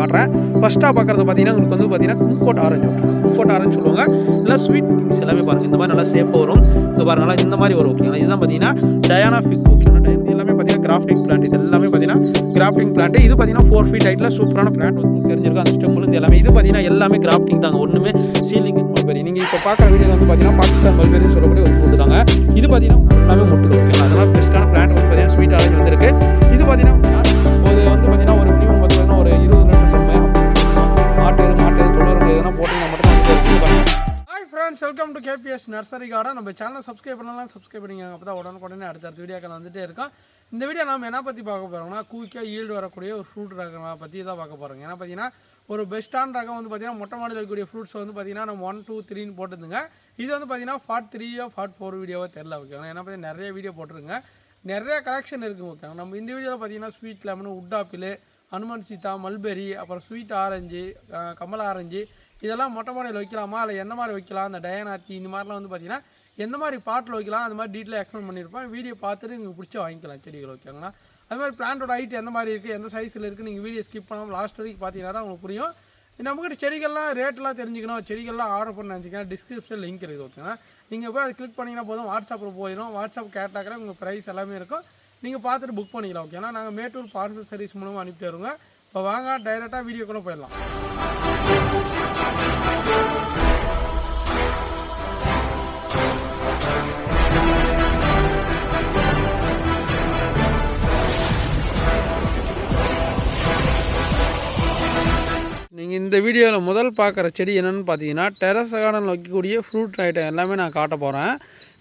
காட்டுறேன். ஃபஸ்ட்டாக பார்க்குறது பார்த்தீங்கன்னா உங்களுக்கு வந்து பார்த்தீங்கன்னா kumquat orange okay kumquat orange சொல்லுவாங்க. இல்லை ஸ்வீட் திங்ஸ் எல்லாமே பாருங்கள் இந்த மாதிரி நல்லா சேஃபாக வரும். இங்கே பாருங்க நல்லா இந்த மாதிரி வரும். ஓகேங்களா இதுதான் பார்த்தீங்கன்னா டயானா ஃபிக் ஓகேங்களா இது எல்லாமே பார்த்தீங்கன்னா கிராஃப்டிங் பிளான்ட் இது எல்லாமே பார்த்தீங்கன்னா கிராஃப்டிங் பிளான்ட் இது பார்த்தீங்கன்னா ஃபோர் ஃபீட் ஹைட்டில் சூப்பரான பிளான்ட் வந்து உங்களுக்கு தெரிஞ்சிருக்கும் அந்த ஸ்டெம்மில் இருந்து எல்லாமே. இது பார்த்தீங்கன்னா எல்லாமே கிராஃப்டிங் தாங்க. ஒன்றுமே சீலிங் மல்பெரி நீங்கள் இப்போ பார்க்குற வீடியோ வந்து பார்த்தீங்கன்னா பாகிஸ்தான் மல்பெரின்னு சொல்லக்கூடிய ஒரு ஃபுட்டு தாங்க. இது பார்த்தீங்கன்னா எல்லாமே முட்டுது ஓகேங்களா? அதனால் பெஸ்ட்டான பிளான்ட் வந்து பார்த்தீங்கன்னா ஸ்வீட் ஆரஞ்சு வந்திருக்கு. இது பார்த்தீங்கன்னா friends welcome to KPS nursery garden நம்ம சேனலை சப்ஸ்கிரைப் பண்ணலாம் சப்ஸ்கிரைப் பண்ணிங்க அப்போ தான் உடனுக்குடனே அடுத்தடுத்த வீடியோக்கள் வந்துட்டே இருக்கோம். இந்த வீடியோ நம்ம என்ன பற்றி பார்க்க போகிறோம்னா குயிக்காக ஈல்டு வரக்கூடிய ஒரு ஃப்ரூட் ரகங்களை பற்றி தான் பார்க்க போகிறோம் ஏன்னா பார்த்தீங்கன்னா ஒரு பெஸ்ட்டான ரகம் வந்து பார்த்தீங்கன்னா மொட்டை மாடியில் இருக்கக்கூடிய ஃப்ரூட்ஸ் வந்து பார்த்தீங்கன்னா நம்ம ஒன் டூ த்ரீன்னு போட்டுருந்துங்க. இது வந்து பார்த்தீங்கன்னா ஃபார்ட் த்ரீயோ ஃபார்ட் ஃபோர் வீடியோவோ தெரில ஓகேங்களா ஏன்னா பார்த்தீங்கன்னா நிறைய வீடியோ போட்டிருங்க நிறைய கலெக்ஷன் இருக்குது ஓகே நம்ம இந்த வீடியோவில் பார்த்தீங்கன்னா sweet lemon wood apple Hanuman Sita mulberry அப்புறம் ஸ்வீட் ஆரஞ்சு கமல் கமலா ஆரஞ்சு இதெல்லாம் மொட்டை மாடியில் வைக்கலாமா? இல்லை எந்த மாதிரி வைக்கலாம்? அந்த டயனாத்தி இந்த மாதிரிலாம் வந்து பார்த்தீங்கன்னா எந்த மாதிரி பாட்டில் வைக்கலாம் அந்த மாதிரி டீட்டெயிலாக எக்ஸ்பிளைன் பண்ணியிருப்பேன் வீடியோ பார்த்துட்டு நீங்கள் பிடிச்ச வாங்கிக்கலாம் செடிகள் ஓகேங்களா அது மாதிரி பிளான்ட்டோட ஹைட் எந்த மாதிரி இருக்குது எந்த சைஸில் இருக்குது நீங்கள் வீடியோ ஸ்கிப் பண்ணாமல் லாஸ்ட் வரைக்கும் பார்த்தீங்கன்னா தான் உங்களுக்கு புரியும். நம்மகிட்ட செடிகள்லாம் ரேட்லாம் தெரிஞ்சுக்கணும். செடிகள்லாம் ஆர்டர் பண்ண நினச்சிங்கன்னா டிஸ்கிரிப்ஷன் லிங்க் இருக்குது ஓகேங்களா நீங்கள் போய் அதை கிளிக் பண்ணிங்கன்னா போதும். வாட்ஸ்அப்பில் போயிடும். வாட்ஸ்அப் கேட்டாக்கிற உங்கள் ப்ரைஸ் எல்லாமே இருக்கும். நீங்கள் பார்த்துட்டு புக் பண்ணிக்கலாம் ஓகேனா நாங்கள் மேட்டூர் பார்சல் சர்வீஸ் மூலமாக அனுப்பி தருவோங்க இப்போ வாங்க டைரெக்டாக வீடியோக்குள்ளே போயிடலாம். நீங்கள் இந்த வீடியோவில் முதல் பார்க்குற செடி என்னென்னு பார்த்தீங்கன்னா டெரஸ் கார்டன் வைக்கக்கூடிய ஃப்ரூட் ஐட்டம் எல்லாமே நான் காட்ட போகிறேன்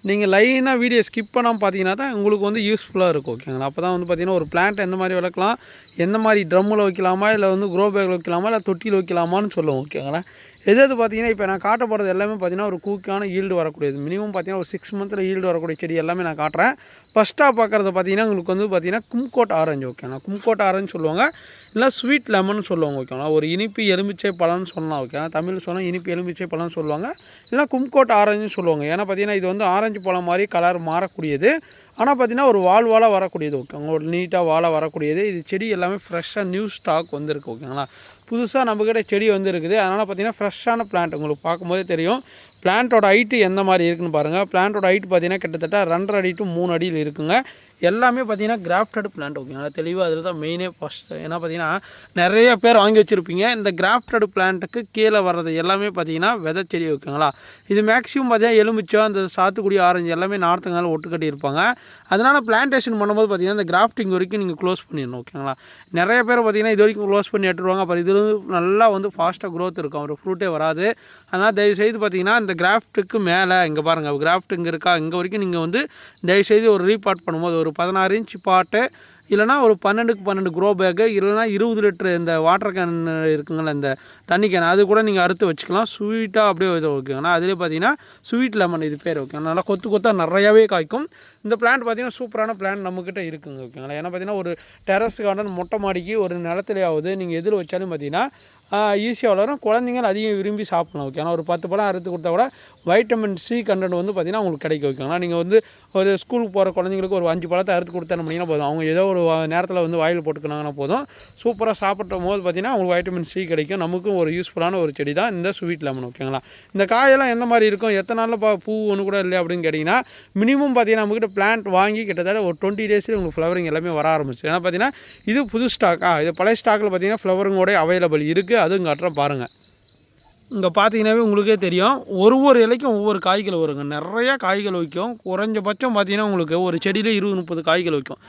நீங்கள் லைனாக வீடியோ ஸ்கிப் பண்ணாமல் பார்த்தீங்கன்னா தான் உங்களுக்கு வந்து யூஸ்ஃபுல்லாக இருக்கும் ஓகேங்களா அப்போ தான் வந்து பார்த்தீங்கன்னா ஒரு பிளான்ட் எந்த மாதிரி வளர்க்கலாம் எந்த மாதிரி ட்ரம்மில் வைக்கலாமா இல்லை வந்து க்ரோ பேக்கில் வைக்கலாமா இல்லை தொட்டியில் வைக்கலாமான்னு சொல்லுவோம் ஓகேங்களா எது எது பார்த்தீங்கன்னா இப்போ நான் காட்ட போகிறது எல்லாமே பார்த்தீங்கன்னா ஒரு கூக்கான ஈல்டு வரக்கூடியது. மினிமம் பார்த்தீங்கன்னா ஒரு சிக்ஸ் மந்த்தில் ஈல்டு வரக்கூடிய செடி எல்லாமே நான் காட்டுறேன். ஃபஸ்ட்டாக பார்க்குறது பார்த்தீங்கன்னா உங்களுக்கு வந்து பார்த்தீங்கன்னா கும்கோட் ஆரஞ்சு ஓகேங்களா கும்கோட் ஆரஞ்சு சொல்லுவாங்க. இல்லை ஸ்வீட் லெமன் சொல்லுவாங்க ஓகேங்களா ஒரு இனிப்பு எலுமிச்சை பழம்னு சொல்லலாம் ஓகேங்களா தமிழ் சொன்னால் இனிப்பு எலுமிச்சை பழம்னு சொல்லுவாங்க. இல்லைனா கும்கோட் ஆரஞ்சுன்னு சொல்லுவாங்க. ஏன்னா பார்த்தீங்கன்னா இது வந்து ஆரஞ்சு பழம் மாதிரி கலர் மாறக்கூடியது. ஆனால் பார்த்தீங்கன்னா ஒரு வால் வாழை வரக்கூடியது ஓகேங்க ஒரு நீட்டாக வாழ வரக்கூடியது. இது செடி எல்லாமே ஃப்ரெஷ்ஷாக நியூ ஸ்டாக் வந்திருக்கு ஓகேங்களா புதுசாக நம்மக்கிட்ட செடி வந்து இருக்குது அதனால் பார்த்தீங்கன்னா ஃப்ரெஷ்ஷான பிளான்ட் உங்களுக்கு பார்க்கும்போதே தெரியும். பிளான்ட்டோட ஹைட்டு எந்த மாதிரி இருக்குன்னு பாருங்கள் பிளான்ட்டோட ஹைட் பார்த்தீங்கன்னா கிட்டத்தட்ட ரெண்டரை அடி டு மூணு அடியில் இருக்குங்க. எல்லாமே பார்த்தீங்கன்னா கிராஃப்டட் பிளான்ட் ஓகேங்களா தெளிவாக அதில் தான் மெயினே ஃபஸ்ட் ஏன்னா பார்த்தீங்கன்னா நிறைய பேர் வாங்கி வச்சுருப்பீங்க. இந்த கிராஃப்டட் பிளான்ட்டுக்கு கீழே வர்றது எல்லாமே பார்த்தீங்கன்னா விதை செடி ஓகேங்களா? இது மேக்ஸிமம் பார்த்தீங்கன்னா எலுமிச்சம் அந்த சாத்துக்குடி ஆரஞ்சு எல்லாமே நார்த்துங்கால ஒட்டு கட்டி இருப்பாங்க. அதனால் பிளான்டேஷன் பண்ணும்போது பார்த்தீங்கன்னா இந்த கிராஃப்டிங் வரைக்கும் நீங்கள் க்ளோஸ் பண்ணிடணும் ஓகேங்களா? நிறைய பேர் பார்த்தீங்கன்னா இது வரைக்கும் க்ளோஸ் பண்ணி எடுத்துருவாங்க. அப்புறம் இது வந்து நல்லா வந்து ஃபாஸ்ட்டாக க்ரோத் இருக்கும். ஒரு ஃப்ரூட்டே வராது. அதனால் தயவுசெய்து பார்த்தீங்கன்னா இந்த கிராஃப்ட்டுக்கு மேலே இங்கே பாருங்கள் கிராஃப்ட் இங்கே இருக்கா? இங்கே வரைக்கும் நீங்கள் வந்து தயவுசெய்து ஒரு ரீபாட் பண்ணும்போது ஒரு ஒரு பதினாறு இன்ச் பாட்டு இல்லைனா ஒரு பன்னெண்டுக்கு பன்னெண்டு க்ரோ பேக்கு இல்லைனா இருபது லிட்டரு இந்த வாட்டர் கேன் இருக்குங்களா இந்த தண்ணி கேன் அது கூட நீங்கள் அறுத்து வச்சுக்கலாம். ஸ்வீட்டாக அப்படியே இது ஓகேங்கண்ணா அதிலே பார்த்தீங்கன்னா ஸ்வீட் லெமன் இது பேர் ஓகே நல்லா கொத்து கொத்தாக நிறையாவே காய்க்கும். இந்த பிளான்ட் பார்த்தீங்கன்னா சூப்பரான பிளான் நம்மக்கிட்ட இருக்குங்க ஓகேங்களா ஏன்னா பார்த்தீங்கன்னா ஒரு டெரஸ் கார்டன் மொட்டை மாடிக்கு ஒரு நிலத்துலையாவது நீங்கள் எதில் வச்சாலும் பார்த்தீங்கன்னா ஈஸியாக வளரும். குழந்தைங்க அதிகம் விரும்பி சாப்பிடலாம் ஓகே ஆனால் ஒரு பத்து பழம் அறுத்து கொடுத்தா கூட வைட்டமின் சி கண்டென்ட் வந்து பார்த்திங்கன்னா உங்களுக்கு கிடைக்கும் ஓகேங்களா நீங்கள் வந்து ஒரு ஸ்கூலுக்கு போகிற குழந்தைங்களுக்கு ஒரு அஞ்சு பழத்தை அறுத்து கொடுத்தா பண்ணிங்கன்னா போதும். அவங்க ஏதோ ஒரு நேரத்தில் வந்து வாயில் போட்டுக்கினாங்கன்னா போதும். சூப்பராக சாப்பிட்ற போது பார்த்திங்கன்னா உங்களுக்கு வைட்டமின் சி கிடைக்கும். நமக்கும் ஒரு யூஸ்ஃபுல்லான ஒரு செடி தான் இந்த ஸ்வீட் லெமன் ஓகேங்களா இந்த காயெல்லாம் எந்த மாதிரி இருக்கும்? எத்தனை நாளில் பா பூ ஒன்று கூட இல்லை அப்படின்னு கேட்டிங்கன்னா மினிமம் பார்த்தீங்கன்னா நம்மக்கிட்ட பிளான்ட் வாங்கி கிட்டத்தட்ட ஒரு டுவெண்ட்டி டேஸில் உங்களுக்கு ஃப்ளவரிங் எல்லாமே வர ஆரம்பிச்சு ஏன்னா பார்த்தீங்கன்னா இது புது ஸ்டாக்கா இது பழைய ஸ்டாக்கில் பார்த்தீங்கன்னா ஃப்ளவரிங்கோட அவைலபிள் இருக்குது அதுவும் காட்டுறேன் பாருங்கள் இங்கே பார்த்தீங்கன்னாவே உங்களுக்கே தெரியும். ஒரு ஒரு இலைக்கும் ஒவ்வொரு காய்கள் வருங்க. நிறையா காய்கள் வைக்கும். குறைஞ்சபட்சம் பார்த்தீங்கன்னா உங்களுக்கு ஒரு செடியில் இருபது முப்பது காய்கள் வைக்கும்.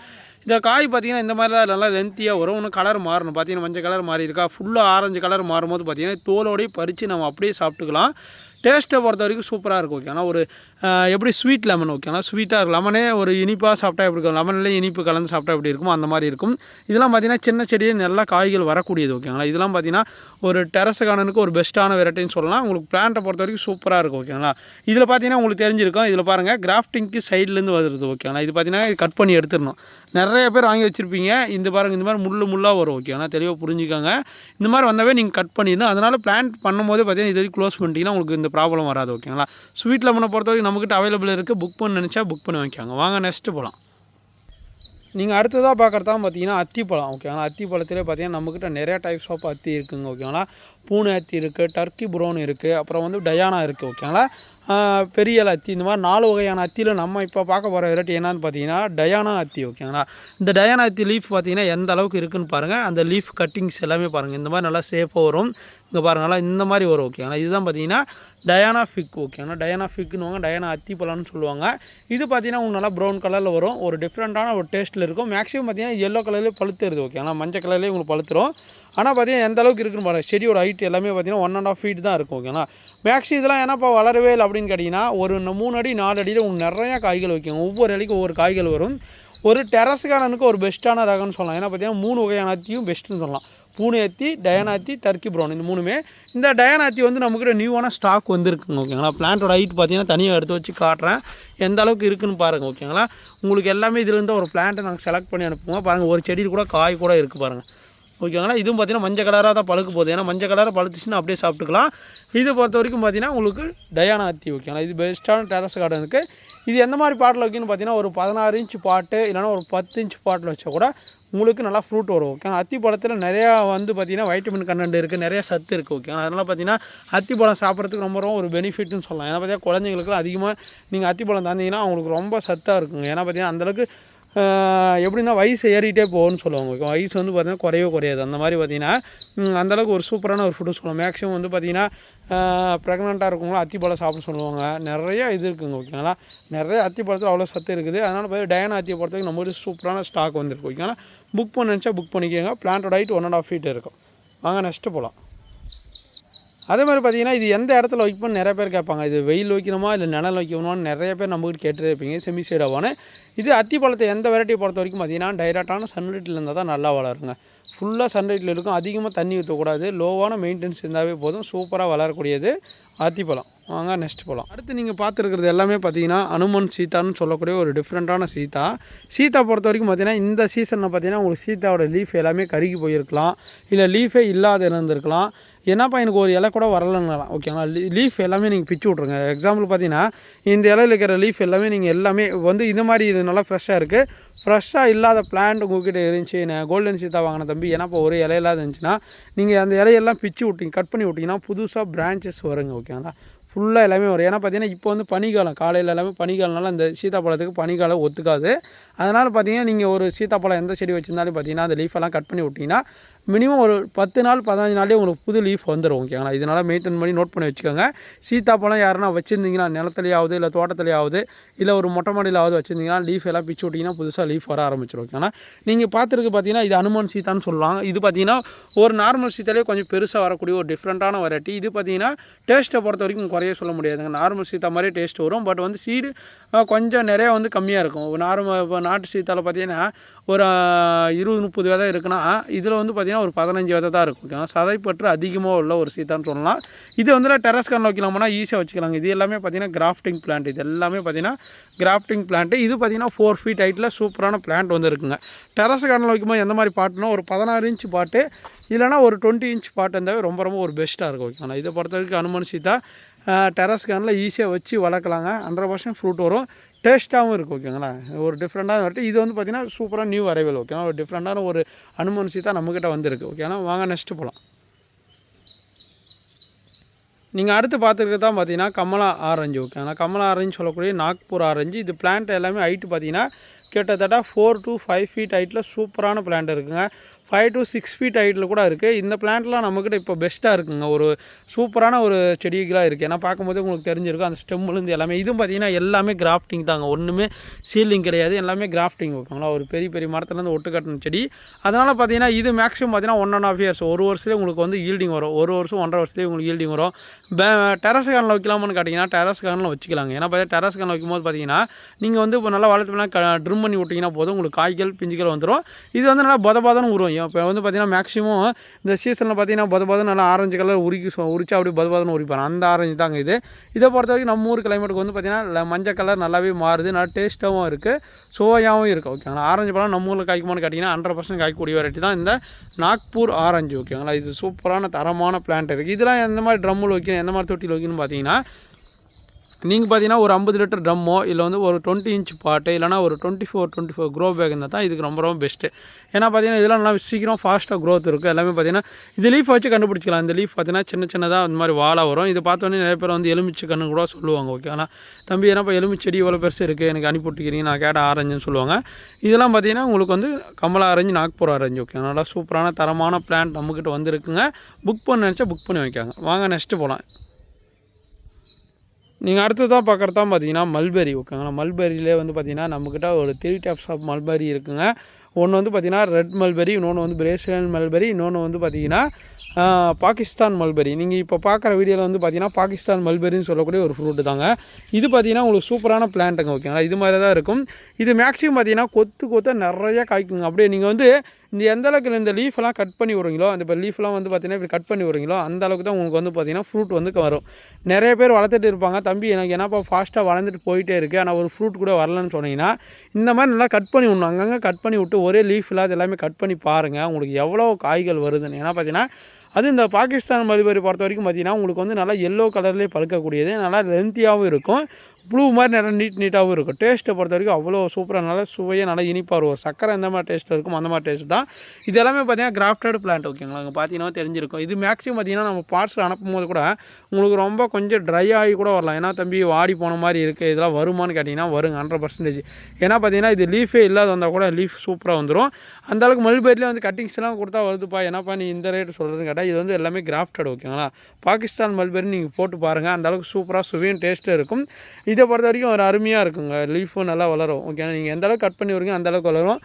இந்த காய் பார்த்தீங்கன்னா இந்த மாதிரி தான் நல்லா லென்த்தியாக வரும். இன்னும் கலர் மாறணும். பார்த்தீங்கன்னா மஞ்சள் கலர் மாறி இருக்கா? ஃபுல்லாக ஆரஞ்சு கலர் மாறும்போது பார்த்தீங்கன்னா தோலோடய பறித்து நம்ம அப்படியே சாப்பிட்டுக்கலாம். டேஸ்ட்டை பொறுத்த வரைக்கும் சூப்பராக இருக்கும். ஓகே. ஆனால் ஒரு எப்படி ஸ்வீட் லெமன் ஓகே ஆனால் ஸ்வீட்டாக இருக்கும் லெமனே ஒரு இனிப்பாக சாப்பிட்டா எப்படி இருக்கும்? லெமன்லேயே இனிப்பு கலந்து சாப்பிட்டா எப்படி இருக்கும் அந்த மாதிரி இருக்கும். இதெல்லாம் பார்த்தீங்கன்னா சின்ன செடியே நல்லா காய்கள் வரக்கூடியது ஓகேங்களா இதெல்லாம் பார்த்தீங்கன்னா ஒரு டெரஸ் கார்டனுக்கு ஒரு பெஸ்ட்டான வெரைட்டின்னு சொல்லலாம். உங்களுக்கு பிளான்ட்டை பொறுத்த வரைக்கும் சூப்பராக இருக்கும் ஓகேங்களா இதில் பார்த்தீங்கன்னா உங்களுக்கு தெரிஞ்சிருக்கும். இதில் பாருங்கள் கிராஃப்டிங்க்கு சைட்லேருந்து வருது ஓகேங்களா இது பார்த்தீங்கன்னா இது கட் பண்ணி எடுத்துடணும். நிறைய பேர் வாங்கி வச்சுருப்பீங்க. இந்த பாருங்கள் இந்த மாதிரி முள்ளு முள்ளாக வரும் ஓகே ஆனால் தெளிவாக புரிஞ்சுக்கோங்க. இந்த மாதிரி வந்தாவே நீங்கள் கட் பண்ணிடணும். அதனால் பிளான்ட் பண்ணும்போது பார்த்தீங்கன்னா இது வரைக்கும் க்ளோஸ் பண்ணிட்டீங்கன்னா உங்களுக்கு இந்த ப்ராப்ளம் வராது ஓகேங்களா ஸ்வீட் லெமனை பொறுத்த வரைக்கும் நம்மக்கிட்ட அவைலபிள் இருக்குது புக் பண்ண நினச்சா புக் பண்ணி வாங்கிக்கோங்க. வாங்க நெக்ஸ்ட்டு போகலாம் நீங்கள் அடுத்ததாக பார்க்குறதான் பார்த்தீங்கன்னா அத்தி பழம் ஓகேங்களா அத்திப்பழத்திலே பார்த்தீங்கன்னா நம்மக்கிட்ட நிறைய டைப்ஸ் ஆஃப் அத்தி இருக்குங்க ஓகேங்களா பூனை அத்தி இருக்குது டர்க்கி ப்ரௌன் இருக்குது அப்புறம் வந்து டயானா இருக்குது ஓகேங்களா பெரிய அத்தி. இந்த மாதிரி நாலு வகையான அத்தியில் நம்ம இப்போ பார்க்க போகிற வெரைட்டி என்னன்னு பார்த்தீங்கன்னா டயானா அத்தி ஓகேங்களா இந்த டயானா அத்தி லீஃப் பார்த்தீங்கன்னா எந்த அளவுக்கு இருக்குன்னு பாருங்கள் அந்த லீஃப் கட்டிங்ஸ் எல்லாமே பாருங்கள் இந்த மாதிரி நல்லா சேஃபாக வரும். இங்கே பாருங்க நல்லா இந்த மாதிரி வரும் ஓகேங்களா இதுதான் பார்த்தீங்கன்னா டயானா ஃபிக் ஓகேங்களா டயானா ஃபிக்னுவாங்க டயானா அத்தி பழம்னு சொல்லுவாங்க. இது பார்த்தீங்கன்னா உங்களுக்கு நல்லா ப்ரௌன் கலரில் வரும். ஒரு டிஃப்ரெண்ட்டான ஒரு டேஸ்ட்டில் இருக்கும். மேக்ஸிமம் பார்த்தீங்கன்னா எல்லோ கலர்லேயே பழுத்துருது ஓகேங்களா மஞ்சள் கலர்லேயே உங்களுக்கு பழுத்துரும். ஆனால் பார்த்தீங்கன்னா எந்த அளவுக்கு இருக்குன்னு பாருங்கள் செடியோட ஹைட் எல்லாமே பார்த்தீங்கன்னா ஒன் அண்ட் ஆஃப் ஃபீட் தான் இருக்கும் ஓகேங்களா மேக்ஸி இதெல்லாம் ஏன்னாப்பா வளரவே இல்லை அப்படின்னு கேட்டிங்கன்னா ஒரு மூணு அடி நாலு அடியில் உங்களுக்கு நிறையா காய்கள் வைக்கும். ஒவ்வொரு இலைக்கும் ஒவ்வொரு காய்கள் வரும். ஒரு டெரஸ் கார்டனுக்கு ஒரு பெஸ்ட்டான ரகம்னு சொல்லலாம். ஏன்னா பார்த்தீங்கன்னா மூணு வகையான அத்தியும் பெஸ்ட்டுன்னு சொல்லலாம். பூனை அத்தி டயனாத்தி டர்க்கி ப்ரௌன். இந்த மூணுமே இந்த டயனாத்தி வந்து நம்மக்கிட்ட நியூவான ஸ்டாக் வந்துருக்குங்க ஓகேங்களா? பிளான்ட்டோட ஹைட் பார்த்தீங்கன்னா தனியாக எடுத்து வச்சு காட்டுறேன். எந்த அளவுக்கு இருக்குன்னு பாருங்கள் ஓகேங்களா? உங்களுக்கு எல்லாமே இதுலேருந்து ஒரு பிளான்ட்டை நாங்கள் செலக்ட் பண்ணி அனுப்புவோம். பாருங்கள் ஒரு செடியில் கூட காய் கூட இருக்குது பாருங்கள் ஓகேங்களா? இதுவும் பார்த்தீங்கன்னா மஞ்சள் கலராக தான் பழுக்க போகுது. ஏன்னா மஞ்சள் கலராக பழுத்துச்சுன்னா அப்படியே சாப்பிட்டுக்கலாம். இது பொறுத்த வரைக்கும் பார்த்தீங்கன்னா உங்களுக்கு டயானா அத்தி ஓகேங்களா? இது பெஸ்ட்டான டெரஸ் கார்டனுக்கு இது எந்த மாதிரி பாட்டில் வைக்கணும்னு பார்த்தீங்கன்னா ஒரு பதினாறு இன்ச் பாட்டு இல்லைன்னா ஒரு பத்து இன்ச் பாட்டில் வச்சா கூட உங்களுக்கு நல்லா ஃப்ரூட் வரும் ஓகே அத்தி பழத்தில் நிறையா வந்து பார்த்திங்கன்னா வைட்டமின் கண்டென்ட் இருக்குது நிறையா சத்து இருக்குது ஓகே அதனால் பார்த்தீங்கன்னா அத்தி பழம் சாப்பிட்றதுக்கு ரொம்ப ரொம்ப ஒரு பெனிஃபிட்னு சொல்லலாம். ஏன்னா பார்த்தீங்கன்னா குழந்தைங்களுக்கு அதிகமாக நீங்கள் அத்தி பழம் தந்தீங்கன்னா அவங்களுக்கு ரொம்ப சத்தாக இருக்குங்க. ஏன்னா பார்த்தீங்கன்னா அந்தளவுக்கு எப்படின்னா வயசு ஏறிட்டே போகும்னு சொல்லுவாங்க. ஓகே வயசு வந்து பார்த்தீங்கன்னா குறையவே குறையாது. அந்த மாதிரி பார்த்தீங்கன்னா அந்தளவுக்கு ஒரு சூப்பரான ஒரு ஃபுட்டு சொல்லுவோம் மேக்ஸிமம் வந்து பார்த்திங்கன்னா ப்ரெக்னெண்ட்டாக இருக்கவங்களும் அத்திப்பழம் சாப்பிட சொல்லுவாங்க. நிறைய இது இருக்குங்க ஓகேங்களா நிறைய அத்திப்பழத்தில் அவ்வளோ சத்து இருக்குது. அதனால் போய் டயனா அத்தி பொறுத்த நம்ம ஒரு சூப்பரான ஸ்டாக் வந்துருக்கு ஓகேங்களா புக் பண்ண நினச்சா புக் பண்ணிக்கோங்க. பிளான்டோட height one and half feet இருக்கும் வாங்க நெக்ஸ்ட்டு போகலாம் அதே மாதிரி பார்த்தீங்கன்னா இது எந்த இடத்துல வைக்கணும்னு நிறைய பேர் கேட்பாங்க. இது வெயில் வைக்கணுமா இல்லை நிழல் வைக்கணுமான்னு நிறைய பேர் நம்மகிட்ட கேட்டுருப்பீங்க. இருப்பீங்க செமி சைடாவானு இது அத்திப்பழத்தை எந்த வெரைட்டி பொறுத்த வரைக்கும் பார்த்தீங்கன்னா டைரெக்டான சன்லைட்டில் இருந்தால் தான் நல்லா வளருங்க. ஃபுல்லாக சன்லைட்டில் இருக்கும். அதிகமாக தண்ணி ஊற்றக்கூடாது லோவான மெயின்டெனன்ஸ் இருந்தாவே போதும். சூப்பராக வளரக்கூடியது அத்திப்பழம் வாங்க நெக்ஸ்ட் பழம். அடுத்து நீங்கள் பார்த்துருக்கிறது எல்லாமே பார்த்தீங்கன்னா அனுமன் சீதான்னு சொல்லக்கூடிய ஒரு டிஃப்ரெண்ட்டான சீதா. சீதா பொறுத்த வரைக்கும் பார்த்தீங்கன்னா இந்த சீசனில் பார்த்தீங்கன்னா உங்களுக்கு சீதாவோட லீஃப் எல்லாமே கருகி போயிருக்கலாம். இல்லை லீஃபே இல்லாத இருந்திருக்கலாம். என்னப்பா எனக்கு ஒரு இலை கூட வரலங்கலாம் ஓகேங்களா லீஃப் எல்லாமே நீங்கள் பிச்சு விட்ருங்க எக்ஸாம்பிள் பார்த்தீங்கன்னா இந்த இலையில இருக்கிற லீஃப் எல்லாமே நீங்கள் எல்லாமே வந்து இந்த மாதிரி இது நல்லா ஃப்ரெஷ்ஷாக இருக்குது ஃப்ரெஷ்ஷாக இல்லாத பிளான்ட் உங்ககிட்ட இருந்துச்சு நான் கோல்டன் சீதா வாங்கின தம்பி ஏன்னா இப்போ ஒரு இலையில்லாத இருந்துச்சுன்னா நீங்கள் அந்த இலையெல்லாம் பிச்சு விட்டீங்க கட் பண்ணி விட்டிங்கன்னா புதுசாக பிரான்ச்சஸ் வருங்க ஓகேங்களா ஃபுல்லாக எல்லாமே வரும். ஏன்னா பார்த்தீங்கன்னா இப்போ வந்து பனிக்காலம் காலையில் எல்லாமே பனிக்காலம்னால அந்த சீத்தாப்பழத்துக்கு பனிக்காலம் ஒத்துக்காது. அதனால் பார்த்தீங்கன்னா நீங்கள் ஒரு சீத்தாப்பழம் எந்த செடி வச்சுருந்தாலும் பார்த்தீங்கன்னா அந்த லீஃபெல்லாம் கட் பண்ணி விட்டிங்கன்னா மினிமம் ஒரு பத்து நாள் பதினஞ்சு நாள்லேயே உங்களுக்கு புது லீஃப் வந்துடும் ஓகேங்களா இதனால் மெயின்டைன் பண்ணி நோட் பண்ணி வச்சுக்கோங்க. சீத்தாப்பழம் யாருன்னா வச்சுருந்தீங்கன்னா நிலத்துலையாவது இல்லை தோட்டத்துலையாவது இல்லை ஒரு மொட்டை மாடியிலாவது வச்சுருந்தீங்கன்னா லீஃப் எல்லாம் பிச்சு விட்டிங்கன்னா புதுசாக லீஃப் வர ஆரம்பிச்சிடும் ஓகேங்களா நீங்கள் பார்த்துருக்கு பார்த்தீங்கன்னா இது அனுமான் சீத்தான்னு சொல்லுவாங்க இது பார்த்தீங்கன்னா ஒரு நார்மல் சீத்தாலே கொஞ்சம் பெருசாக வரக்கூடிய ஒரு டிஃப்ரெண்ட்டான வெரைட்டி இது பார்த்தீங்கன்னா டேஸ்ட்டை பொறுத்த வரைக்கும் குறைய சொல்ல முடியாதுங்க நார்மல் சீத்தா மாதிரி டேஸ்ட் வரும். பட் வந்து சீடு கொஞ்சம் நிறையா வந்து கம்மியாக இருக்கும். நார்மல் இப்போ நாட்டு சீத்தாவில் பார்த்தீங்கன்னா ஒரு இருபது முப்பது விதை இருக்குன்னா இதில் வந்து பார்த்தீங்கன்னா ஒரு பதினஞ்சு விதை தான் இருக்கும். ஓகேங்களா சதைப்பற்று அதிகமாக உள்ள ஒரு சீத்தான்னு சொல்லலாம். இது வந்து டெரஸ் கார்டில் வைக்கலாம்னா ஈஸியாக வச்சுக்கலாங்க. இது எல்லாமே பார்த்தீங்கன்னா கிராஃப்டிங் பிளான்ட் இது எல்லாமே பார்த்தீங்கன்னா கிராஃப்டிங் பிளான்ட்டு இது பார்த்தீங்கன்னா ஃபோர் ஃபீட் ஹைட்டில் சூப்பரான பிளான்ட் வந்து இருக்குங்க டெரஸ் கார்டில் வைக்கும்போது எந்த மாதிரி பாட்டுனா ஒரு பதினாறு இன்ச் பாட்டு இல்லைனா ஒரு டுவெண்ட்டி இன்ச் பாட்டு இருந்தாவே ரொம்ப ரொம்ப ஒரு பெஸ்ட்டாக இருக்கும் ஓகேங்களா இதை பொறுத்த வரைக்கும் அனுமன் சீதா டெரஸ் கண்ணில் ஈஸியாக வச்சு வளர்க்கலாங்க. ஹண்ட்ரட் பர்சன்ட் ஃப்ரூட் வரும். டேஸ்ட்டாகவும் இருக்குது ஓகேங்களா? ஒரு டிஃப்ரெண்ட்டாக வரட்டும் இது வந்து பார்த்தீங்கன்னா சூப்பராக நியூ அரைவல் ஓகேங்களா ஒரு டிஃப்ரெண்ட்டான ஒரு அனுமன் சீதா நம்மக்கிட்ட வந்திருக்கு ஓகேங்களா வாங்க நெக்ஸ்ட்டு போகலாம் நீங்கள் அடுத்து பார்த்துருக்கிறது தான் பார்த்தீங்கன்னா கமலா ஆரஞ்சு ஓகேங்களா கமலா ஆரஞ்சு சொல்லக்கூடிய நாக்பூர் ஆரஞ்சு இது பிளான்ட் எல்லாமே ஹைட்டு பார்த்தீங்கன்னா கிட்டத்தட்ட ஃபோர் டு ஃபைவ் ஃபீட் ஹைட்டில் சூப்பரான பிளான்ட் இருக்குங்க. ஃபைவ் டு சிக்ஸ் ஃபீட் ஹைட்டில் கூட இருக்குது இந்த பிளான்ட்லாம் நம்மக்கிட்ட இப்போ பெஸ்ட்டாக இருக்குங்க. ஒரு சூப்பரான ஒரு செடிகளாக இருக்குது ஏன்னா பார்க்கும்போது உங்களுக்கு தெரிஞ்சிருக்கும். அந்த ஸ்டெம்லேருந்து எல்லாமே இதுவும் பார்த்தீங்கன்னா எல்லாமே கிராஃப்டிங் தாங்க. ஒன்றுமே சீலிங் கிடையாது. எல்லாமே கிராஃப்டிங் வைப்பாங்களா? ஒரு பெரிய பெரிய மரத்துலேருந்து ஒட்டு கட்டின செடி. அதனால் பார்த்தீங்கன்னா இது மேக்ஸிமம் பார்த்தீங்கன்னா ஒன் அண்ட் ஆஃப் இயர்ஸ் ஒரு வருஷத்துலேயே உங்களுக்கு வந்து ஈல்டிங் வரும். ஒரு வருஷம் ஒன்றரை வருஷத்துலேயே உங்களுக்கு ஈல்டிங் வரும். டெரஸ் கார்னில் வைக்கலாமான்னு கேட்டிங்கன்னா டெரஸ் கார்னில் வச்சுக்கலாங்க. ஏன்னா பார்த்தா டெரஸ் கார்னில் வைக்கும்போது பார்த்தீங்கன்னா நீங்கள் வந்து இப்போ நல்லா வளர்த்துனா ட்ரிம் பண்ணி விட்டிங்கன்னா போதும். உங்களுக்கு காய்கள் பிஞ்சுகள் வந்துடும் இது வந்து நல்லா பத பதன்னு முடியும். இப்போ வந்து பார்த்தீங்கன்னா மேக்ஸிமம் இந்த சீசனில் பார்த்தீங்கன்னா பத பதம் நல்லா ஆரஞ்சு கலர் உரிக்கி உரிச்சா அப்படி பத பதன்னு உரிப்பாங்க. அந்த ஆரஞ்சு தாங்க இது. இதை பொறுத்த வரைக்கும் நம்ம ஊர் கிளைமேட்டுக்கு வந்து பார்த்தீங்கன்னா மஞ்சள் கலர் நல்லாவே மாறுது. நல்லா டேஸ்ட்டாகவும் இருக்குது சுவையாகவும் இருக்குது ஓகேங்களா ஆரஞ்சு பழம் நம்ம ஊரில் காய்க்குமான்னு கேட்டிங்கன்னா ஹண்ட்ரட் பர்சன்ட் காய்க்கக்கூடிய வெரைட்டி தான். இந்த நாக்பூர் ஆரஞ்சு. ஓகேங்களா இது சூப்பரான தரமான பிளான்ட் இருக்குது இதெல்லாம் எந்த மாதிரி ட்ரம்மில் வைக்கணும் எந்த மாதிரி தொட்டியில் வைக்கணும்னு பார்த்தீங்கன்னா நீங்கள் பார்த்தீங்கன்னா ஒரு ஐம்பது லிட்டர் ட்ரம்மோ இல்லை வந்து ஒரு டுவெண்ட்டி இன்ச் பாட்டு இல்லைனா ஒரு twenty four twenty four grow bag இருந்தால் தான் இதுக்கு ரொம்ப ரொம்ப பெஸ்ட்டு ஏன்னா பார்த்தீங்கன்னா இதெல்லாம் நல்லா சீக்கிரம் ஃபாஸ்ட்டாக க்ரோத் இருக்குது எல்லாமே பார்த்தீங்கன்னா இது லீஃப் வச்சு கண்டுபிடிச்சிக்கலாம். இந்த லீஃப் பார்த்தீங்கன்னா சின்ன சின்னதாக அந்த மாதிரி வாழை வரும். இது பார்த்தோன்னே நிறைய பேர் வந்து எலுமிச்சை கண்ணு கூட சொல்லுவாங்க ஓகே ஆனால் தம்பி என்னப்பா எலுமிச்சை செடி இவ்வளோ பெருசு இருக்குது எனக்கு அனுப்பி விட்டுக்கிறீங்க நான் கேட்ட ஆரஞ்சுன்னு சொல்லுவாங்க. இதெல்லாம் பார்த்தீங்கன்னா உங்களுக்கு வந்து Kamala orange Nagpur orange okay நல்லா சூப்பரான தரமான பிளான்ட் நம்மக்கிட்ட வந்துருக்குங்க. புக் பண்ண நினச்சா புக் பண்ணி வைக்காங்க. வாங்க நெக்ஸ்ட்டு போகலாம் நீங்கள் அடுத்ததாக பார்க்குறது தான் பார்த்தீங்கன்னா மல்பெரி ஓகேங்களா மல்பெரியிலே வந்து பார்த்தீங்கன்னா நம்மக்கிட்ட ஒரு த்ரீ டைப்ஸ் ஆஃப் மல்பெரி இருக்குங்க. ஒன்று வந்து பார்த்தீங்கன்னா ரெட் மல்பெரி இன்னொன்று வந்து பிரேசிலியன் மல்பெரி இன்னொன்று வந்து பார்த்தீங்கன்னா பாகிஸ்தான் மல்பெரி நீங்கள் இப்போ பார்க்குற வீடியோவில் வந்து பார்த்தீங்கன்னா பாகிஸ்தான் மல்பெரின்னு சொல்லக்கூடிய ஒரு ஃப்ரூட்டு தாங்க. இது பார்த்தீங்கன்னா உங்களுக்கு சூப்பரான பிளான்ட்டுங்க ஓகேங்களா இது மாதிரி தான் இருக்கும். இது மேக்ஸிமம் பார்த்தீங்கன்னா கொத்து கொத்த நிறைய காய்க்குங்க. அப்படியே நீங்கள் வந்து இந்த எந்த அளவுக்கு இந்த லீஃபெல்லாம் கட் பண்ணி விடுறீங்களோ அந்த இப்போ லீஃப்லாம் வந்து பார்த்தீங்கன்னா இப்படி கட் பண்ணி விடுறீங்களோ அந்த அளவுக்கு தான் உங்களுக்கு வந்து பார்த்தீங்கன்னா ஃப்ரூட் வந்து வரும். நிறைய பேர் வளர்த்துட்டு இருப்பாங்க. தம்பி எனக்கு என்னப்பா ஃபாஸ்ட்டாக வளர்ந்துட்டு போயிட்டே இருக்குது ஆனால் ஒரு ஃப்ரூட் கூட வரலன்னு சொன்னீங்கன்னா இந்த மாதிரி நல்லா கட் பண்ணி விடணும். அங்கங்கே கட் பண்ணி விட்டு ஒரே லீஃப் இல்லாத எல்லாமே கட் பண்ணி பாருங்கள் உங்களுக்கு எவ்வளோ காய்கள் வருதுன்னு. ஏன்னா பார்த்தீங்கன்னா அது இந்த பாகிஸ்தான் மல்பெரி பொறுத்த வரைக்கும் பார்த்தீங்கன்னா உங்களுக்கு வந்து நல்லா எல்லோ கலர்லேயே பழுக்கக்கூடியது. நல்லா லென்த்தியாகவும் இருக்கும். ப்ளூ மாதிரி நல்லா நீட் நீட்டாகவும் இருக்கும். டேஸ்ட்டை பொறுத்த வரைக்கும் அவ்வளோ சூப்பராக நல்லா சுவையாக நல்லா இனிப்பாக இருக்கும். சக்கரை எந்த மாதிரி டேஸ்ட் இருக்கும் அந்த மாதிரி டேஸ்ட் தான். இது எல்லாமே பார்த்தீங்கன்னா கிராஃப்டட் பிளான்ட் ஓகேங்களா அங்கே பார்த்தீங்கன்னா தெரிஞ்சிருக்கும். இது மேக்ஸிமம் பார்த்தீங்கன்னா நம்ம பார்சல் அனுப்பும் போது கூட உங்களுக்கு ரொம்ப கொஞ்சம் ட்ரை ஆகி கூட வரலாம். ஏன்னா தம்பி வாடி போன மாதிரி இருக்குது இதெல்லாம் வருமான்னு கேட்டிங்கன்னா வருங்க ஹண்ட்ரட் பர்சன்டேஜ் ஏன்னா பார்த்தீங்கன்னா இது லீஃபே இல்லாத வந்தால் கூட லீஃப் சூப்பராக வந்துடும் அந்த அளவுக்கு வந்து கட்டிங்ஸ்லாம் கொடுத்தா வருதுப்பா. என்னப்பா நீ இந்த ரேட்டு சொல்கிறதுன்னு கேட்டால் இது வந்து எல்லாமே கிராஃப்டட் ஓகேங்களா பாகிஸ்தான் மல்பெரி நீங்கள் போட்டு பாருங்கள் அந்தளவுக்கு சூப்பராக சுவையும் டேஸ்ட்டும் இருக்கும். இதை பொறுத்த வரைக்கும் ஒரு அருமையாக இருக்குங்க. லீஃபும் நல்லா வளரும். ஓகேங்களா நீங்கள் எந்த அளவுக்கு கட் பண்ணி வரீங்க அந்த அளவுக்கு வளரும்.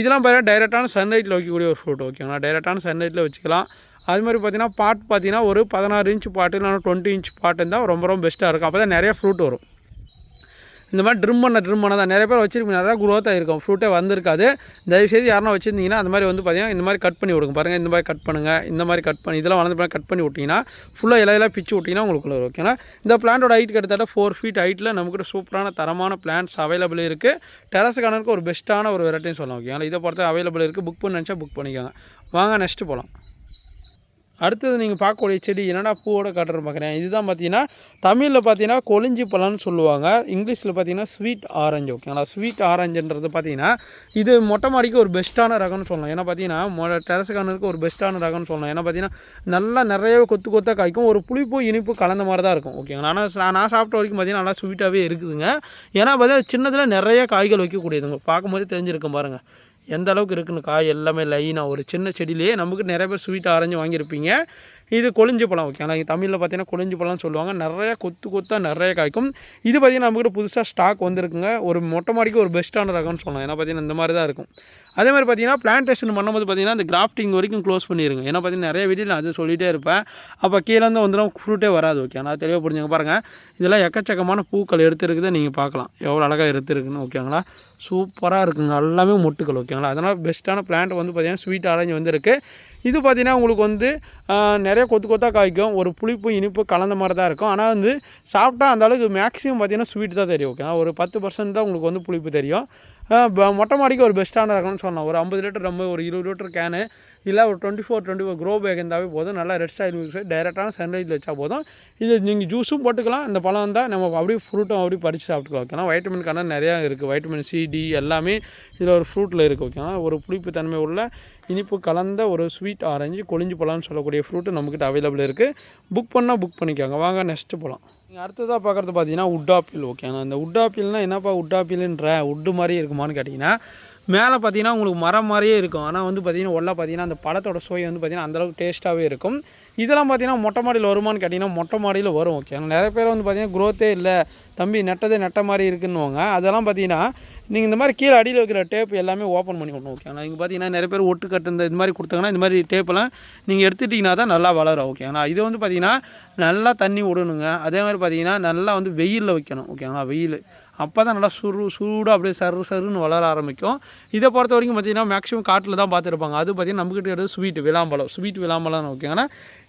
இதெல்லாம் பார்த்தீங்கன்னா டைரெக்டான சன்லைட்டில் வைக்கக்கூடிய ஒரு ஃப்ரூட் ஓகேங்களா டைரெக்டான சன்லைட்டில் வச்சுக்கலாம். அது மாதிரி பார்த்தீங்கன்னா பாட் பார்த்தீங்கன்னா ஒரு பதினாறு இன்ச் பாட்டு இல்லைனா டுவெண்ட்டி இன்ச் பாட்டு இருந்தால் ரொம்ப ரொம்ப பெஸ்ட்டாக இருக்கும். அப்போ தான் நிறைய ஃப்ரூட் வரும். இந்த மாதிரி ட்ரிம் பண்ண ட்ரிம் பண்ண தான். நிறைய பேர் வச்சிருப்பீங்க நிறையா growth ஆகிருக்கும் ஃப்ரூட்டே வந்திருக்காது. தயவுசெய்து யாருன்னா வச்சுருந்தீங்கன்னா அந்த மாதிரி வந்து பார்த்தீங்கன்னா இந்த மாதிரி கட் பண்ணி விடுங்க. பாருங்கள் இந்த மாதிரி கட் பண்ணுங்கள் இந்த மாதிரி கட் பண்ணி இதெல்லாம் வளர்ந்து கட் பண்ணி விட்டிங்கன்னா ஃபுல்லாக இலையெல்லாம் பிச்சு விட்டிங்கன்னா உங்களுக்கு ஓகேனா இந்த பிளான்ட்டோட ஹைட் கிட்டத்தட்ட ஃபோர் ஃபீட் ஹைட்டில் நமக்கு சூப்பரான தரமான பிளான்ட்ஸ் அவைலபிள் இருக்குது டெரஸ் கார்டனுக்கு ஒரு பெஸ்ட்டான ஒரு வெரைட்டின்னு சொல்லலாம் ஓகேங்களா இதை பொறுத்த அவைலபிள் இருக்குது புக் பண்ணி நினச்சா புக் பண்ணிக்கோங்க. வாங்க நெக்ஸ்ட்டு போகலாம் அடுத்தது நீங்கள் பார்க்கக்கூடிய செடி என்னடா பூவோட காட்டுறேன் பார்க்குறேன். இதுதான் பார்த்தீங்கன்னா தமிழில் பார்த்தீங்கன்னா கொளிஞ்சி பழம்னு சொல்லுவாங்க. இங்கிலீஷில் பார்த்தீங்கன்னா ஸ்வீட் ஆரஞ்சு ஓகேங்களா ஸ்வீட் ஆரஞ்சுன்றது பார்த்தீங்கன்னா இது மொட்டை மாடிக்கு ஒரு பெஸ்ட்டான ரகம்னு சொல்லலாம். ஏன்னா பார்த்தீங்கன்னா மொ டெரஸ் கார்டனுக்கு ஒரு பெஸ்ட்டான ரகம்னு சொல்லலாம். ஏன்னா பார்த்தீங்கன்னா நல்லா நிறைய கொத்து கொத்தாக காய்க்கும். ஒரு புளிப்பு இனிப்பு கலந்த மாதிரி தான் இருக்கும். ஓகேங்களா ஆனால் சா- நான் சாப்பிட்ட வரைக்கும் பார்த்தீங்கன்னா நல்லா ஸ்வீட்டாகவே இருக்குதுங்க. ஏன்னா பார்த்தீங்கன்னா சின்னதில் நிறைய காய்கள் வைக்கக்கூடியதுங்க. பார்க்கும்போது தெரிஞ்சிருக்கும் பாருங்கள் எந்த அளவுக்கு இருக்குன்னு காய் எல்லாமே லைனாக ஒரு சின்ன செடியிலேயே நமக்கு நிறைய பேர் ஸ்வீட் ஆரஞ்சு வாங்கியிருப்பீங்க. இது கொழிஞ்சு பழம் ஓகே ஆனால் தமிழில் பார்த்தீங்கன்னா கொளிஞ்சி பழம்னு சொல்லுவாங்க. நிறைய கொத்து கொத்தாக நிறைய காய்க்கும். இது பார்த்தீங்கன்னா நம்மக்கிட்ட புதுசாக ஸ்டாக் வந்திருக்குங்க. ஒரு மொட்டை மாடிக்கு ஒரு பெஸ்ட்டான ரகம்னு சொல்லலாம். ஏன்னா பார்த்தீங்கன்னா இந்த மாதிரி தான் இருக்கும். அதே மாதிரி பார்த்தீங்கன்னா பிளான்டேஷன் பண்ணும்போது பார்த்தீங்கன்னா அந்த கிராஃப்டிங் வரைக்கும் க்ளோஸ் பண்ணிடுங்க ஏன்னா பார்த்தீங்கன்னா நிறைய வீடியோ நான் அது சொல்லிகிட்டே இருப்பேன். அப்போ கீழேருந்து வந்துடும் ஃப்ரூட்டே வராது ஓகே நான் தெளிவாக புரிஞ்சுங்க. பாருங்கள் இதெல்லாம் எக்கச்சக்கமான பூக்கள் எடுத்துருக்குதை நீங்கள் பார்க்கலாம். எவ்வளோ அழகாக எடுத்துருக்குன்னு ஓகேங்களா சூப்பராக இருக்குங்க. எல்லாமே மொட்டுக்கள் ஓகேங்களா அதனால் பெஸ்ட்டான பிளான்ட் வந்து பார்த்தீங்கன்னா ஸ்வீட் ஆரஞ்சு வந்துருக்கு. இது பார்த்தீங்கன்னா உங்களுக்கு வந்து நிறைய கொத்து கொத்தாக காய்க்கும். ஒரு புளிப்பு இனிப்பு கலந்த மாதிரி தான் இருக்கும். ஆனால் வந்து சாப்பிட்டா அந்த அளவுக்கு மேக்ஸிமம் பார்த்தீங்கன்னா ஸ்வீட் தான் தெரியும் ஓகே ஒரு பத்து பர்சன்ட் தான் உங்களுக்கு வந்து புளிப்பு தெரியும். மொட்டை மாடிக்கு ஒரு பெஸ்ட்டான ரகம்னு சொல்லலாம் ஒரு ஐம்பது லிட்டர் ரொம்ப ஒரு இருபது லிட்டர் கேனு இல்லை ஒரு twenty four twenty four grow bag இருந்தாவே போதும். நல்லா ரெட் சைடு யூஸ் டைரெக்டான சன்லைட்டில் வச்சா போதும். இது நீங்கள் ஜூஸும் போட்டுக்கலாம். இந்த பழம் வந்தால் நம்ம அப்படியே ஃப்ரூட்டும் அப்படியே பறித்து சாப்பிட்டுக்கலாம் ஓகேனா வைட்டமின் கண்டன் நிறையா இருக்குது வைட்டமின் சி டி எல்லாமே இதில் ஒரு ஃப்ரூட்டில் இருக்குது ஓகேனா ஒரு புளிப்பு தன்மை உள்ள இனிப்பு கலந்த ஒரு ஸ்வீட் ஆரஞ்சு கொழிஞ்சு பழம்னு சொல்லக்கூடிய ஃப்ரூட்டு நம்மக்கிட்ட அவைலபிள் இருக்குது புக் பண்ணால் புக் பண்ணிக்கோங்க. வாங்க நெக்ஸ்ட்டு போகலாம் நீங்கள் அடுத்ததாக பார்க்குறது பார்த்தீங்கன்னா உட்டாப்பில் ஓகேண்ணா இந்த ஆப்பிள்னால் என்னப்பா உட்டாப்பில்ன்ற உட்டு மாதிரி இருக்குமான்னு கேட்டிங்கன்னா மேலே பார்த்தீங்கன்னா உங்களுக்கு மரம் மாதிரியே இருக்கும். ஆனால் வந்து பார்த்தீங்கன்னா உள்ள பார்த்தீங்கன்னா அந்த பழத்தோட சுவை வந்து பார்த்தீங்கன்னா அந்தளவுக்கு டேஸ்ட்டாகவே இருக்கும். இதெல்லாம் பார்த்தீங்கன்னா மொட்டை மாடியில் வருமான்னு கேட்டிங்கன்னா மொட்டை மாடியில் வரும் ஓகே நிறைய பேர் வந்து பார்த்தீங்கன்னா க்ரோத்தே இல்லை. தம்பி நெட்டதே நெட்ட மாதிரி இருக்குன்னுவாங்க. அதெல்லாம் பார்த்தீங்கன்னா நீங்கள் இந்த மாதிரி கீழே அடியில் வைக்கிற டேப் எல்லாமே ஓப்பன் பண்ணி விடணும் ஓகே ஆனால் இங்கே பார்த்தீங்கன்னா நிறைய பேர் ஒட்டு கட்டு இந்த இது மாதிரி கொடுத்தாங்கன்னா இந்த மாதிரி டேப்பெல்லாம் நீங்கள் எடுத்துட்டிங்கன்னா தான் நல்லா வளரும் ஓகே ஆனால் இது வந்து பார்த்தீங்கன்னா நல்லா தண்ணி விடணுங்க. அதே மாதிரி பார்த்தீங்கன்னா நல்லா வந்து வெயிலில் வைக்கணும் ஓகேங்களா வெயில். அப்போ தான் நல்லா சுரு சூடாக அப்படியே சரு சருன்னு வளர ஆரம்பிக்கும். இதை பொறுத்த வரைக்கும் பார்த்தீங்கன்னா மேக்ஸிமம் காட்டில் தான் பார்த்துருப்பாங்க. அது பார்த்தீங்கன்னா நம்மக்கிட்ட எடுத்து ஸ்வீட் விளாம்பழம் ஸ்வீட் விளாம்பழம் ஓகேங்கன்னா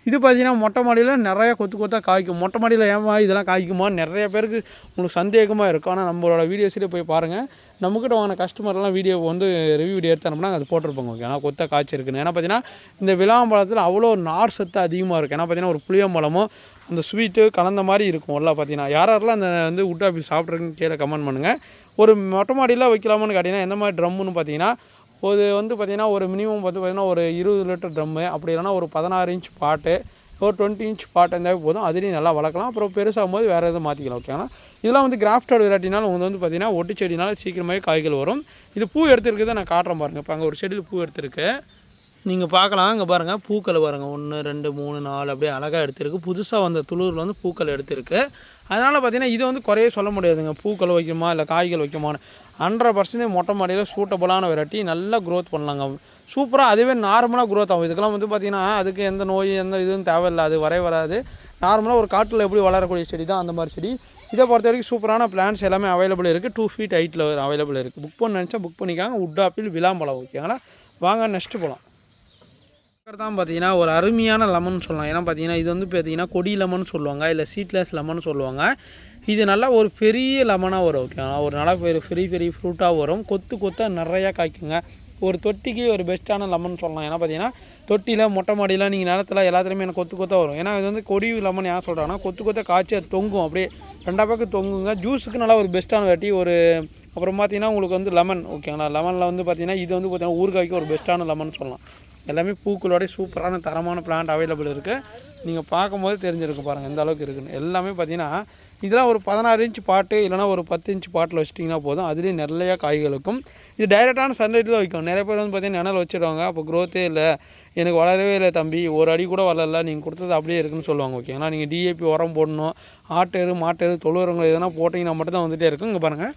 இது பார்த்தீங்கன்னா மொட்டை மாடியில் நிறையா கொத்து கொத்தாக காய்க்கும். மொட்டை மாடியில் ஏமா இதெல்லாம் காய்க்குமா நிறைய பேருக்கு உங்களுக்கு சந்தேகமாக இருக்கும். ஆனால் நம்மளோட வீடியோஸ்லேயே போய் பாருங்கள் நம்மக்கிட்ட வாங்கின கஸ்டமர்லாம் வீடியோ வந்து ரிவ்யூ வீடியோ எடுத்து அது போட்டிருப்பாங்க ஓகே ஏன்னா கொத்த காய்ச்சி இருக்குன்னு. ஏன்னா பார்த்தீங்கன்னா இந்த விளாம்பழத்தில் அவ்வளோ நார் சத்து அதிகமாக இருக்குது ஏன்னா பார்த்தீங்கன்னா ஒரு புளியம்பழமும் அந்த ஸ்வீட்டு கலந்த மாதிரி இருக்கும். எல்லாம் பார்த்தீங்கன்னா யார் யாரெல்லாம் அந்த வந்து உட் ஆஃபீஸ் சாப்பிட்ருக்குன்னு கீழே கமெண்ட் பண்ணுங்கள் ஒரு மொட்டை மாடியில் வைக்கலாமான்னு கேட்டிங்கன்னா எந்த மாதிரி ட்ரம்முன்னு பார்த்தீங்கன்னா ஒரு வந்து பார்த்திங்கன்னா ஒரு மினிமம் பார்த்து பார்த்திங்கன்னா ஒரு இருபது லிட்டர் ட்ரம்மு அப்படி இல்லைன்னா ஒரு பதினாறு இன்ச் பாட்டு ஒரு டுவெண்ட்டி இன்ச் பாட்டு இருந்தாவே போதும். அதுலேயும் நல்லா வளர்க்கலாம். அப்புறம் பெருசாகும் போது வேறு எதுவும் மாற்றிக்கலாம் ஓகேங்களா இதெல்லாம் வந்து கிராஃப்டட் விராட்டினாலும் உங்களுக்கு வந்து பார்த்திங்கன்னா ஒட்டு செடினால சீக்கிரமாகவே காய்கள் வரும். இது பூ எடுத்துருக்குதை நான் காட்டுறேன் பாருங்கள் இப்போ அங்கே ஒரு செடியில் பூ எடுத்திருக்கு. நீங்கள் பார்க்கலாம் இங்கே பாருங்கள் பூக்கள் பாருங்கள் ஒன்று ரெண்டு மூணு நாலு அப்படியே அழகாக எடுத்திருக்கு. புதுசாக வந்த துளூரில் வந்து பூக்கள் எடுத்திருக்கு. அதனால் பார்த்தீங்கன்னா இது வந்து குறைய சொல்ல முடியாதுங்க. பூக்கள் வைக்குமா இல்லை காய்கள் வைக்குமான்னு. ஹண்ட்ரட் பர்சன்டேஜ் மொட்டை மாடியில் சூட்டபுளான வெரைட்டி நல்லா க்ரோத் பண்ணலாங்க. சூப்பராக அதுவே நார்மலாக க்ரோத் ஆகும். இதுக்கெல்லாம் வந்து பார்த்திங்கன்னா அதுக்கு எந்த நோய் எந்த இதுவும் தேவையில்லை. அது வரவே வராது. நார்மலாக ஒரு காட்டில் எப்படி வளரக்கூடிய செடி தான் அந்த மாதிரி செடி. இதை பொறுத்த வரைக்கும் சூப்பரான பிளான்ஸ் எல்லாமே அவைலபிள் இருக்குது டூ ஃபீட் ஹைட்டில் அவைலபிள் இருக்குது புக் பண்ண நினச்சா புக் பண்ணிக்காங்க. உட் ஆப்பிள் விளாம்பழம் ஓகேங்களா வாங்க நெக்ஸ்ட்டு போகலாம் தான் பார்த்தீங்கன்னா ஒரு அருமையான லெமன் சொல்லலாம். ஏன்னா பார்த்தீங்கன்னா இது வந்து பார்த்தீங்கன்னா கொடி லெமன் சொல்லுவாங்க இல்லை சீட்லெஸ் லெமன் சொல்லுவாங்க. இது நல்லா ஒரு பெரிய லெமனாக வரும் ஓகேங்களா ஒரு நல்லா பெரிய பெரிய பெரிய ஃப்ரூட்டாக வரும். கொத்து கொத்தாக நிறையா காய்க்குங்க. ஒரு தொட்டிக்கு ஒரு பெஸ்ட்டான லெமன் சொல்லலாம். ஏன்னா பார்த்தீங்கன்னா தொட்டியில் மொட்டை மாடியில் நீங்கள் நிலத்தில் எல்லாத்துலேயுமே எனக்கு கொத்து கொத்தாக வரும். ஏன்னா இது வந்து கொடி லெமன் ஏன் சொல்கிறாங்கன்னா கொத்து கொத்த காய்ச்சி அது தொங்கும். அப்படியே ரெண்டா பக்கம் தொங்குங்க. ஜூஸுக்கு நல்லா ஒரு பெஸ்ட்டான வெட்டி ஒரு அப்புறம் பார்த்தீங்கன்னா உங்களுக்கு வந்து லெமன் ஓகேங்களா லெமனில் வந்து பார்த்தீங்கன்னா இது வந்து பார்த்தீங்கன்னா ஊறுகாய்க்கு ஒரு பெஸ்ட்டான லெமன் சொல்லலாம். எல்லாமே பூக்களோட சூப்பரான தரமான பிளான்ட் அவைலபிள் இருக்குது நீங்கள் பார்க்கும்போது தெரிஞ்சிருக்கு பாருங்கள் எந்த அளவுக்கு இருக்குன்னு. எல்லாமே பார்த்தீங்கன்னா இதெல்லாம் ஒரு பதினாறு இன்ச் பாட்டு இல்லைனா ஒரு பத்து இன்ச் பாட்டில் வச்சிட்டிங்கன்னா போதும். அதுலேயும் நிறையா காய்களுக்கும். இது டைரெக்டான சன்லைட்டில் வைக்கும். நிறைய பேர் வந்து பார்த்தீங்கன்னா நிழல் வச்சிருவாங்க அப்போ க்ரோத்தே இல்லை. எனக்கு வளரவே இல்லை தம்பி. ஒரு அடி கூட வளரல. நீங்கள் கொடுத்தது அப்படியே இருக்குன்னு சொல்லுவாங்க ஓகேங்களா நீங்கள் டிஏபி உரம் போடணும். ஆட்டேரு மாட்டேரு தொழுவரங்கள் எதனா போட்டிங்கன்னா மட்டும் தான் வந்துகிட்டே இருக்கும். இங்கே பாருங்கள்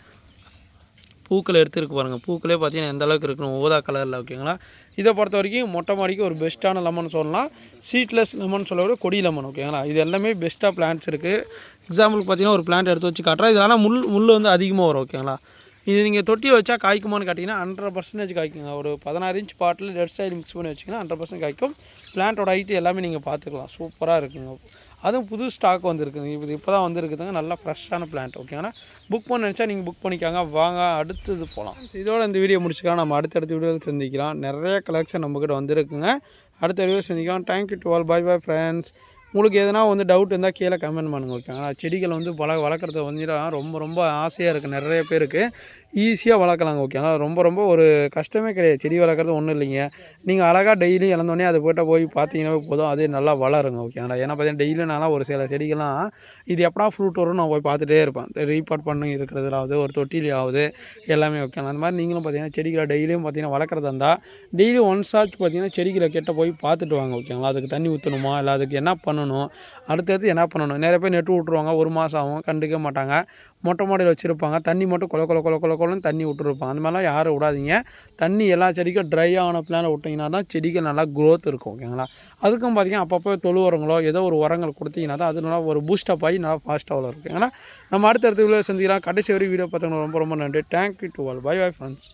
பூக்கள் எடுத்துருக்கு பாருங்கள் பூக்களே பார்த்தீங்கன்னா எந்த அளவுக்கு இருக்கணும் ஓதா கலரில் ஓகேங்களா இதை பொறுத்த வரைக்கும் மொட்டை மாடிக்கு ஒரு பெஸ்ட்டான லெமன் சொல்லலாம். சீட்லெஸ் லெமன் சொல்ல விட கொடி லெமன் ஓகேங்களா இது எல்லாமே பெஸ்ட்டாக பிளான்ட்ஸ் இருக்குது எக்ஸாம்பிளுக்கு பார்த்தீங்கன்னா ஒரு பிளான்ட் எடுத்து வச்சு காட்டுறேன். இது ஆனால் முள் முள் வந்து அதிகமாக வரும் ஓகேங்களா இது நீங்கள் தொட்டி வச்சா காய்க்குமான்னு கேட்டிங்கன்னா ஹண்ட்ரட் பர்சன்டேஜ் காய்க்குங்க. ஒரு பதினாறு இன்ச் பாட்டில் ரெட் சைடு மிக்ஸ் பண்ணி வச்சிங்கன்னா ஹண்ட்ரட் பர்சன்ட் காய்க்கும். பிளான்ட்டோட ஹைட்டு எல்லாமே நீங்கள் பார்த்துக்கலாம் சூப்பராக இருக்குங்க. அதுவும் புது ஸ்டாக் வந்துருக்குது. இது இப்போ தான் வந்துருக்குதுங்க. நல்லா ஃப்ரெஷ்ஷான பிளான்ட் ஓகேங்களா புக் பண்ண நினச்சா நீங்கள் புக் பண்ணிக்காங்க. வாங்க அடுத்தது போகலாம் இதோட இந்த வீடியோ முடிச்சுக்கலாம். நம்ம அடுத்தடுத்த வீடியோவில் சந்திக்கலாம். நிறைய கலெக்ஷன் நம்மக்கிட்ட வந்துருக்குங்க. அடுத்த வீடியோ சந்திக்கலாம். Thank you to all bye bye friends உங்களுக்கு எதனா வந்து டவுட் இருந்தால் கீழே கமெண்ட் பண்ணுங்க ஓகேங்களா செடிகள் வந்து வள வளர்க்குறது வந்து ரொம்ப ரொம்ப ஆசையாக இருக்குது நிறைய பேருக்கு. ஈஸியாக வளர்க்கலாங்க ஓகேங்களா ரொம்ப ரொம்ப ஒரு கஷ்டமே கிடையாது. செடி வளர்க்குறது ஒன்றும் இல்லைங்க. நீங்கள் அழகாக டெய்லி இழந்தோடனே அது போய்ட்டு போய் பார்த்தீங்கன்னா போதும். அதே நல்லா வளருங்க ஓகேங்களா ஏன்னா பார்த்தீங்கன்னா டெய்லியும் நல்லா ஒரு சில செடிகள்லாம் இது எப்படா ஃப்ரூட் வரும்னு நான் போய் பார்த்துட்டே இருப்பேன். ரீபார்ட் பண்ணி இருக்கிறதுலாவது ஒரு தொட்டிலாவது எல்லாமே ஓகேங்களா அந்த மாதிரி நீங்களும் பார்த்தீங்கன்னா செடிகளை டெய்லியும் பார்த்தீங்கன்னா வளர்க்குறதா இருந்தால் டெய்லி ஒன்ஸ் ஆச்சு பார்த்தீங்கன்னா செடிகளை கிட்ட போய் பார்த்துட்டு வாங்க ஓகேங்களா அதுக்கு தண்ணி ஊற்றணுமா இல்லை அதுக்கு என்ன பண்ணணும்? அடுத்தடுத்து என்ன பண்ணணும்? நிறைய பேர் நெட்டு விட்ருவாங்க ஒரு மாதம் ஆகும். கண்டுக்க மாட்டாங்க. மொட்டை மாடியில் வச்சுருப்பாங்க. தண்ணி மட்டும் கொல கொல கொல கொல கொலன்னு தண்ணி விட்டுருப்பாங்க. அந்த மாதிரிலாம் யாரும் விடாதீங்க. தண்ணி எல்லா செடிக்கும் ட்ரை ஆன பிளான விட்டிங்கன்னா தான் செடிகள் நல்லா க்ரோத் இருக்கும் ஓகேங்களா அதுக்கும் பார்த்தீங்கன்னா அப்பப்போ தொழு உரங்களோ ஏதோ ஒரு உரங்கள் கொடுத்தீங்கன்னா தான் அது நல்லா ஒரு பூஸ்டப் ஆகி நல்லா ஃபாஸ்ட்டாக வளரும் ஓகேங்களா நம்ம அடுத்த இடத்துல சந்திக்கலாம். கடைசி வரை வீடியோ பார்த்தவங்க ரொம்ப ரொம்ப நன்றி. Thank you to all bye bye friends